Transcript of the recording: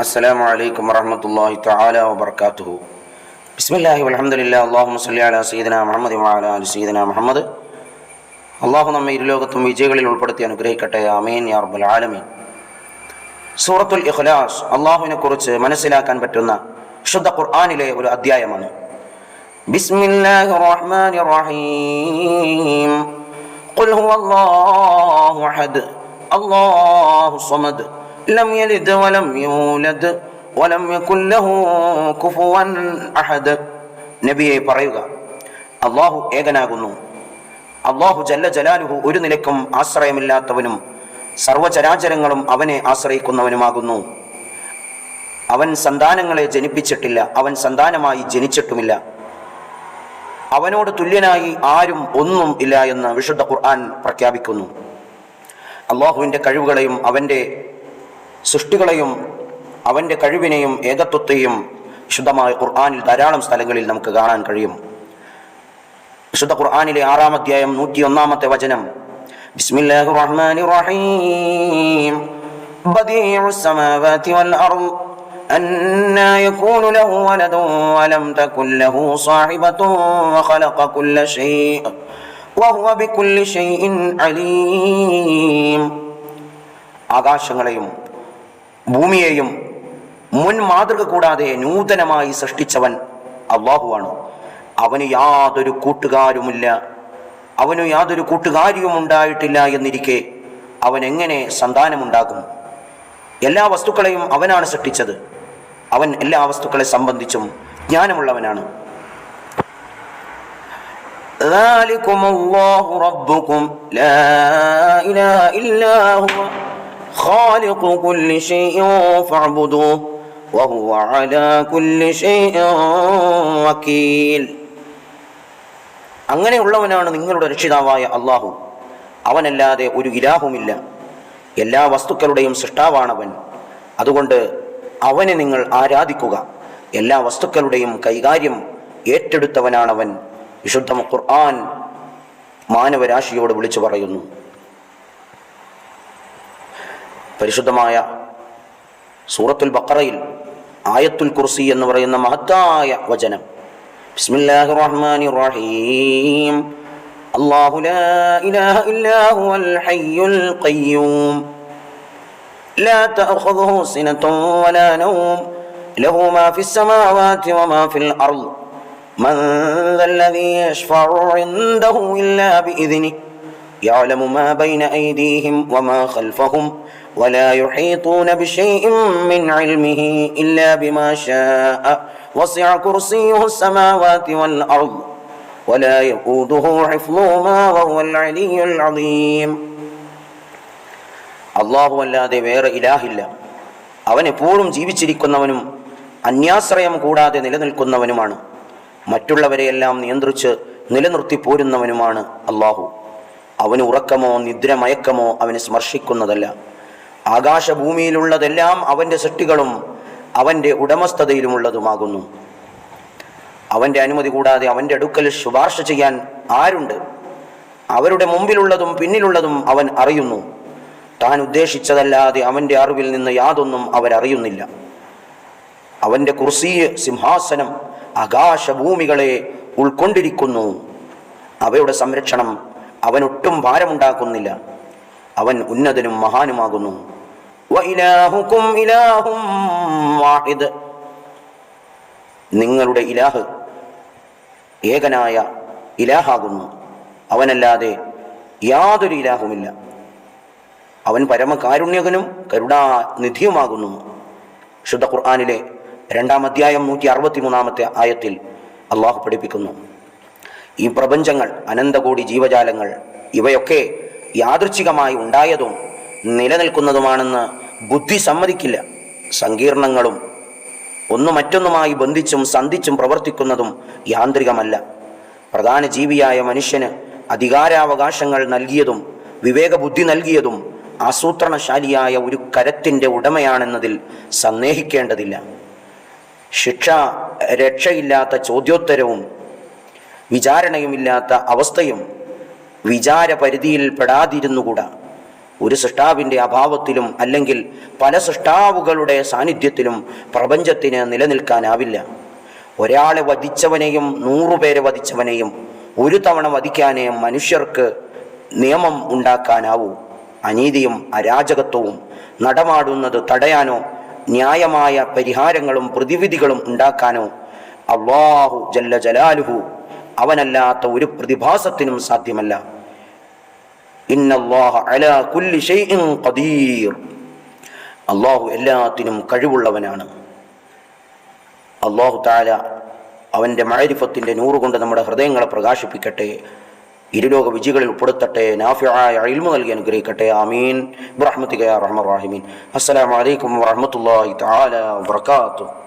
السلام عليكم ورحمة الله تعالى وبركاته بسم الله والحمد لله اللهم صل على سيدنا محمد وعلى آل سيدنا മുഹമ്മദ് അള്ളാഹു നമ്മെ ഇരുലോകത്തും വിജയികളിൽ ഉൾപ്പെടുത്തി അനുഗ്രഹിക്കട്ടെ അമീൻ യാ റബ്ബൽ ആലമീൻ സൂറത്തുൽ ഇഖ്ലാസ് അള്ളാഹുവിനെ കുറിച്ച് മനസ്സിലാക്കാൻ പറ്റുന്ന ശുദ്ധ ഖുർആനിലെ ഒരു അധ്യായമാണ് ബിസ്മില്ലാഹിർ റഹ്മാനിർ റഹീം ഖുൽ ഹുവല്ലാഹു അഹദ് അല്ലാഹു സമദ് ലം يلد വലം يولد ولم يكن له كفوا أحد. നബിയെ പറയുക അള്ളാഹു ഏകനാകുന്നു. അള്ളാഹു ജല്ല ജലാലുഹു ഒരു നിലക്കും ആശ്രയമില്ലാത്തവനും സർവചരാചരങ്ങളും അവനെ ആശ്രയിക്കുന്നവനുമാകുന്നു. അവൻ സന്താനങ്ങളെ ജനിപ്പിച്ചിട്ടില്ല അവൻ സന്താനമായി ജനിച്ചിട്ടുമില്ല. അവനോട് തുല്യനായി ആരും ഒന്നും ഇല്ല എന്ന് വിശുദ്ധ ഖുർആൻ പ്രഖ്യാപിക്കുന്നു. അള്ളാഹുവിന്റെ കഴിവുകളെയും അവന്റെ സൃഷ്ടികളെയും അവന്റെ കഴിവിനെയും ഏകത്വത്തെയും ശുദ്ധമായ ഖുർആാനിൽ ധാരാളം സ്ഥലങ്ങളിൽ നമുക്ക് കാണാൻ കഴിയും. വിശുദ്ധ ഖുർആാനിലെ ആറാം അധ്യായം നൂറ്റി ഒന്നാമത്തെ വചനം. ബിസ്മില്ലാഹിർ റഹ്മാനിർ റഹീം വൽ അർദ്. അന്നാ ലഹു വലം അലീം. ആകാശങ്ങളെയും ഭൂമിയെയും മുൻ മാതൃക കൂടാതെ നൂതനമായി സൃഷ്ടിച്ചവൻ അള്ളാഹുവാണ് അവന് യാതൊരു കൂട്ടുകാരുമില്ല അവന് യാതൊരു കൂട്ടുകാരിയും ഉണ്ടായിട്ടില്ല എന്നിരിക്കെ അവൻ എങ്ങനെ സന്താനമുണ്ടാകും എല്ലാ വസ്തുക്കളെയും അവനാണ് സൃഷ്ടിച്ചത് അവൻ എല്ലാ വസ്തുക്കളെ സംബന്ധിച്ചും ജ്ഞാനമുള്ളവനാണ് ذلكم الله ربكم لا إله إلا هو خالق كل شيء فاعبدوه وهو على كل شيء وكيل അങ്ങനെയുള്ളവനാണ് നിങ്ങളുടെ രക്ഷിതാവായ അള്ളാഹു അവനല്ലാതെ ഒരു ഇലാഹുമില്ല എല്ലാ വസ്തുക്കളുടെയും സൃഷ്ടാവാണവൻ അതുകൊണ്ട് അവനെ നിങ്ങൾ ആരാധിക്കുക എല്ലാ വസ്തുക്കളുടെയും കൈകാര്യം ഏറ്റെടുത്തവനാണവൻ വിശുദ്ധ ഖുർആൻ മാനവരാശിയോട് വിളിച്ചു പറയുന്നു പരിശുദ്ധമായ സൂറത്തുൽ ബക്കറയിൽ ആയത്തുൽ കുർസി എന്ന് പറയുന്ന മഹത്തായ വചനം ബിസ്മില്ലാഹിർ റഹ്മാനിർ റഹീം അല്ലാഹു ലാ ഇലാഹ ഇല്ലാ ഹുവൽ ഹയ്യുൽ ഖയ്യൂം لا تأخذه سنة ولا نوم له ما في السماوات وما في الأرض من ذا الذي يشفع عنده إلا بإذنه يعلم ما بين أيديهم وما خلفهم ولا يحيطون بشيء من علمه إلا بما شاء وسع كرسيه السماوات والأرض ولا يؤوده حفظهما وهو العلي العظيم അള്ളാഹു അല്ലാതെ വേറെ ഇലാഹില്ല അവൻ എപ്പോഴും ജീവിച്ചിരിക്കുന്നവനും അന്യാശ്രയം കൂടാതെ നിലനിൽക്കുന്നവനുമാണ് മറ്റുള്ളവരെയെല്ലാം നിയന്ത്രിച്ച് നിലനിർത്തി പോരുന്നവനുമാണ് അള്ളാഹു അവന് ഉറക്കമോ നിദ്രമയക്കമോ അവന് സ്മർശിക്കുന്നതല്ല ആകാശഭൂമിയിലുള്ളതെല്ലാം അവന്റെ സൃഷ്ടികളും അവന്റെ ഉടമസ്ഥതയിലുമുള്ളതുമാകുന്നു. അവന്റെ അനുമതി കൂടാതെ അവന്റെ അടുക്കൽ ശുപാർശ ചെയ്യാൻ ആരുണ്ട്? അവരുടെ മുമ്പിലുള്ളതും പിന്നിലുള്ളതും അവൻ അറിയുന്നു. താൻ ഉദ്ദേശിച്ചതല്ലാതെ അവന്റെ അറിവിൽ നിന്ന് യാതൊന്നും അവരറിയുന്നില്ല. അവന്റെ കുർസീ സിംഹാസനം ആകാശഭൂമികളെ ഉൾക്കൊണ്ടിരിക്കുന്നു. അവയുടെ സംരക്ഷണം അവനൊട്ടും ഭാരമുണ്ടാക്കുന്നില്ല. അവൻ ഉന്നതനും മഹാനുമാകുന്നു. നിങ്ങളുടെ ഇലാഹ് ഏകനായ ഇലാഹാകുന്നു. അവനല്ലാതെ യാതൊരു ഇലാഹുമില്ല. അവൻ പരമകാരുണ്യകനും കരുണാനിധിയുമാകുന്നു. ശുദ്ധ ഖുർആാനിലെ രണ്ടാം അധ്യായം നൂറ്റി അറുപത്തി മൂന്നാമത്തെ ആയത്തിൽ അള്ളാഹു പഠിപ്പിക്കുന്നു. ഈ പ്രപഞ്ചങ്ങൾ അനന്തകോടി ജീവജാലങ്ങൾ ഇവയൊക്കെ യാദൃച്ഛികമായി ഉണ്ടായതും നിലനിൽക്കുന്നതുമാണെന്ന് ബുദ്ധി സമ്മതിക്കില്ല. സങ്കീർണങ്ങളും ഒന്ന് മറ്റൊന്നുമായി ബന്ധിച്ചും സന്ധിച്ചും പ്രവർത്തിക്കുന്നതും യാന്ത്രികമല്ല. പ്രധാന ജീവിയായ മനുഷ്യന് അധികാരാവകാശങ്ങൾ നൽകിയതും വിവേകബുദ്ധി നൽകിയതും ആസൂത്രണശാലിയായ ഒരു കരത്തിന്റെ ഉടമയാണെന്നതിൽ സന്ദേഹിക്കേണ്ടതില്ല. ശിക്ഷ രക്ഷയില്ലാത്ത ചോദ്യോത്തരവും വിചാരണയുമില്ലാത്ത അവസ്ഥയും വിചാരപരിധിയിൽ പെടാതിരുന്നുകൂടാ ഒരു സൃഷ്ടാവിന്റെ അഭാവത്തിലും അല്ലെങ്കിൽ പല സൃഷ്ടാവുകളുടെ സാന്നിധ്യത്തിലും പ്രപഞ്ചത്തിന് നിലനിൽക്കാനാവില്ല. ഒരാളെ വധിച്ചവനെയും നൂറുപേരെ വധിച്ചവനെയും ഒരു തവണ വധിക്കാനേ മനുഷ്യർക്ക് നിയമം ഉണ്ടാക്കാനാവൂ. അനീതിയും അരാജകത്വവും നടമാടുന്നത് തടയാനോ ന്യായമായ പരിഹാരങ്ങളും പ്രതിവിധികളും ഉണ്ടാക്കാനോ അള്ളാഹു ജല്ല ജലാലുഹു അവനല്ലാത്ത ഒരു പ്രതിഭാസത്തിനും സാധ്യമല്ല. അള്ളാഹു എല്ലാത്തിനും കഴിവുള്ളവനാണ്. അള്ളാഹു താല അവന്റെ മഴരിഫത്തിന്റെ നൂറുകൊണ്ട് നമ്മുടെ ഹൃദയങ്ങളെ പ്രകാശിപ്പിക്കട്ടെ. ഇരുലോക വിജികളിൽ ഉൾപ്പെടുത്തട്ടെ. നാഫിയായ ഇൽമു നൽകി അനുഗ്രഹിക്കട്ടെ. ആമീൻ. റഹ്മത്തിക റഹ്മ റാഹിമീൻ. അസ്സലാമു അലൈക്കും വറഹ്മത്തുള്ളാഹി തആല വബറകാതുഹു.